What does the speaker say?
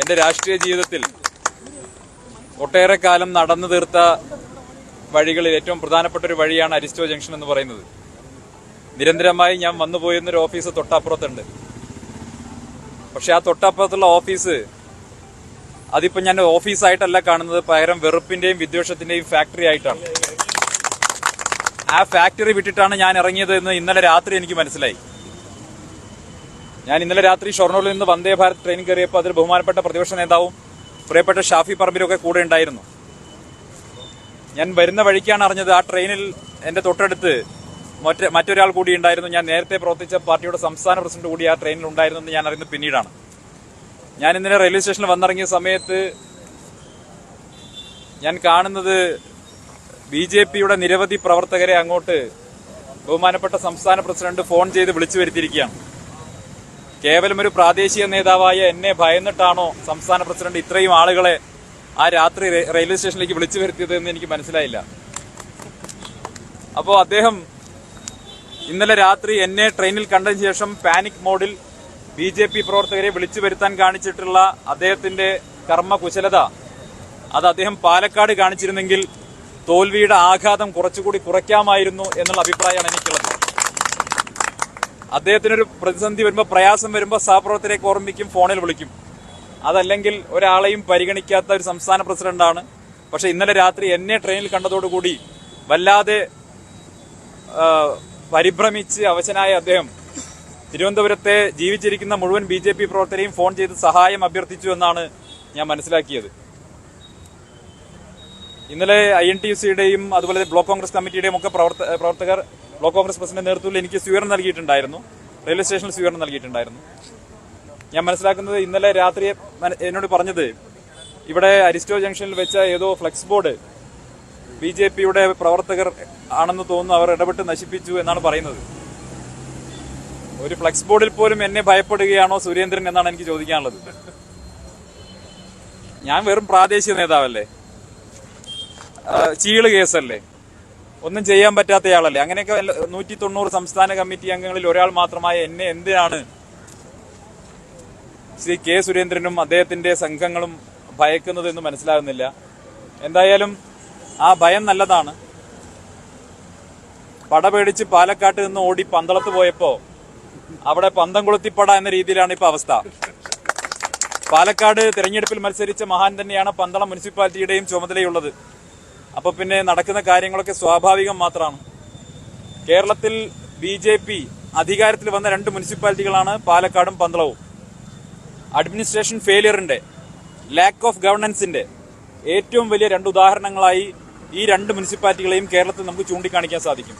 എന്റെ രാഷ്ട്രീയ ജീവിതത്തിൽ ഒട്ടേറെ കാലം നടന്നു തീർത്ത വഴികളിൽ ഏറ്റവും പ്രധാനപ്പെട്ട ഒരു വഴിയാണ് അരിസ്റ്റോ ജംഗ്ഷൻ എന്ന് പറയുന്നത്. നിരന്തരമായി ഞാൻ വന്നു പോയിരുന്നൊരു ഓഫീസ് തൊട്ടപ്പുറത്തുണ്ട്. പക്ഷെ ആ തൊട്ടപ്പുറത്തുള്ള ഓഫീസ് അതിപ്പോ ഞാൻ ഓഫീസായിട്ടല്ല കാണുന്നത് പകരം വെറുപ്പിന്റെയും വിദ്വേഷത്തിന്റെയും ഫാക്ടറി ആയിട്ടാണ്. ആ ഫാക്ടറി വിട്ടിട്ടാണ് ഞാൻ ഇറങ്ങിയത് എന്ന് ഇന്നലെ രാത്രി എനിക്ക് മനസ്സിലായി. ഞാൻ ഇന്നലെ രാത്രി ഷൊർണൂരിൽ നിന്ന് വന്ദേ ഭാരത് ട്രെയിൻ കയറിയപ്പോൾ അതിൽ ബഹുമാനപ്പെട്ട പ്രതിപക്ഷ നേതാവും പ്രിയപ്പെട്ട ഷാഫി പറമ്പിലൊക്കെ കൂടെ ഉണ്ടായിരുന്നു. ഞാൻ വരുന്ന വഴിക്കാണ് അറിഞ്ഞത് ആ ട്രെയിനിൽ എന്റെ തൊട്ടടുത്ത് മറ്റേ മറ്റൊരാൾ കൂടി ഉണ്ടായിരുന്നു. ഞാൻ നേരത്തെ പ്രവർത്തിച്ച പാർട്ടിയുടെ സംസ്ഥാന പ്രസിഡന്റ് കൂടി ആ ട്രെയിനിൽ ഉണ്ടായിരുന്നു എന്ന് ഞാൻ അറിയുന്നത് പിന്നീടാണ്. ഞാൻ ഇന്നലെ റെയിൽവേ സ്റ്റേഷനിൽ വന്നിറങ്ങിയ സമയത്ത് ഞാൻ കാണുന്നത് ബി ജെ പിയുടെ നിരവധി പ്രവർത്തകരെ അങ്ങോട്ട് ബഹുമാനപ്പെട്ട സംസ്ഥാന പ്രസിഡന്റ് ഫോൺ ചെയ്ത് വിളിച്ചു വരുത്തിയിരിക്കുകയാണ്. കേവലം ഒരു പ്രാദേശിക നേതാവായ എന്നെ ഭയന്നിട്ടാണോ സംസ്ഥാന പ്രസിഡന്റ് ഇത്രയും ആളുകളെ ആ രാത്രി റെയിൽവേ സ്റ്റേഷനിലേക്ക് വിളിച്ചു വരുത്തിയത് എന്ന് എനിക്ക് മനസ്സിലായില്ല. അപ്പോൾ അദ്ദേഹം ഇന്നലെ രാത്രി എന്നെ ട്രെയിനിൽ കണ്ടതിന് ശേഷം പാനിക് മോഡിൽ ബി ജെ പി പ്രവർത്തകരെ വിളിച്ചു വരുത്താൻ കാണിച്ചിട്ടുള്ള അദ്ദേഹത്തിന്റെ കർമ്മകുശലത. അത് അദ്ദേഹം പാലക്കാട് കാണിച്ചിരുന്നെങ്കിൽ തോൽവിയുടെ ആഘാതം കുറച്ചുകൂടി കുറയ്ക്കാമായിരുന്നു എന്നുള്ള അഭിപ്രായമാണ് എനിക്കുള്ളത്. അദ്ദേഹത്തിനൊരു പ്രതിസന്ധി വരുമ്പോൾ പ്രയാസം വരുമ്പോൾ സഹപ്രവർത്തകരെ ഓർമ്മിക്കും ഫോണിൽ വിളിക്കും. അതല്ലെങ്കിൽ ഒരാളെയും പരിഗണിക്കാത്ത ഒരു സംസ്ഥാന പ്രസിഡന്റാണ്. പക്ഷെ ഇന്നലെ രാത്രി എന്നെ ട്രെയിനിൽ കണ്ടതോടുകൂടി വല്ലാതെ പരിഭ്രമിച്ച് അവശനായ അദ്ദേഹം തിരുവനന്തപുരത്തെ ജീവിച്ചിരിക്കുന്ന മുഴുവൻ ബി ജെ പി പ്രവർത്തകരെയും ഫോൺ ചെയ്ത് സഹായം അഭ്യർത്ഥിച്ചു എന്നാണ് ഞാൻ മനസ്സിലാക്കിയത്. ഇന്നലെ ഐ എൻ ടി യു സിയുടെയും അതുപോലെ ബ്ലോക്ക് കോൺഗ്രസ് കമ്മിറ്റിയുടെയും ഒക്കെ പ്രവർത്ത- പ്രവർത്തകർ ബ്ലോക്ക് കോൺഗ്രസ് പ്രസിഡന്റ് നേതൃത്വത്തിൽ എനിക്ക് സ്വീകരണം നൽകിയിട്ടുണ്ടായിരുന്നു. റെയിൽവേ സ്റ്റേഷനിൽ സ്വീകരണം നൽകിയിട്ടുണ്ടായിരുന്നു. ഞാൻ മനസ്സിലാക്കുന്നത് ഇന്നലെ രാത്രി എന്നോട് പറഞ്ഞത് ഇവിടെ അരിസ്റ്റോ ജംഗ്ഷനിൽ വെച്ച ഏതോ ഫ്ലെക്സ് ബോർഡ് ബി ജെ പിയുടെ പ്രവർത്തകർ ആണെന്ന് തോന്നുന്നു അവർ ഇടപെട്ട് നശിപ്പിച്ചു എന്നാണ് പറയുന്നത്. ഒരു ഫ്ലെക്സ് ബോർഡിൽ പോലും എന്നെ ഭയപ്പെടുകയാണോ സുരേന്ദ്രൻ എന്നാണ് എനിക്ക് ചോദിക്കാനുള്ളത്. ഞാൻ വെറും പ്രാദേശിക നേതാവല്ലേ? ചീൾ കേസല്ലേ? ഒന്നും ചെയ്യാൻ പറ്റാത്തയാളല്ലേ? അങ്ങനെയൊക്കെ നൂറ്റി തൊണ്ണൂറ് സംസ്ഥാന കമ്മിറ്റി അംഗങ്ങളിൽ ഒരാൾ മാത്രമായ എന്നെ എന്തിനാണ്? ശ്രീ കെ സുരേന്ദ്രനും അദ്ദേഹത്തിന്റെ സംഘങ്ങളും ഭയക്കുന്നത് എന്ന് മനസ്സിലാകുന്നില്ല. എന്തായാലും ആ ഭയം നല്ലതാണ്. പടപേടിച്ച് പാലക്കാട്ട് നിന്ന് ഓടി പന്തളത്ത് പോയപ്പോ അവിടെ പന്തം കൊളുത്തിപ്പട എന്ന രീതിയിലാണ് ഇപ്പൊ അവസ്ഥ. പാലക്കാട് തെരഞ്ഞെടുപ്പിൽ മത്സരിച്ച മഹാൻ തന്നെയാണ് പന്തളം മുനിസിപ്പാലിറ്റിയുടെയും ചുമതലയുള്ളത്. അപ്പൊ പിന്നെ നടക്കുന്ന കാര്യങ്ങളൊക്കെ സ്വാഭാവികം മാത്രമാണ്. കേരളത്തിൽ ബി ജെ പി അധികാരത്തിൽ വന്ന രണ്ട് മുനിസിപ്പാലിറ്റികളാണ് പാലക്കാടും പന്തളവും. അഡ്മിനിസ്ട്രേഷൻ ഫെയിലിയറിന്റെ ലാക്ക് ഓഫ് ഗവർണൻസിന്റെ ഏറ്റവും വലിയ രണ്ട് ഉദാഹരണങ്ങളായി ഈ രണ്ട് മുനിസിപ്പാലിറ്റികളെയും കേരളത്തിൽ നമുക്ക് ചൂണ്ടിക്കാണിക്കാൻ സാധിക്കും.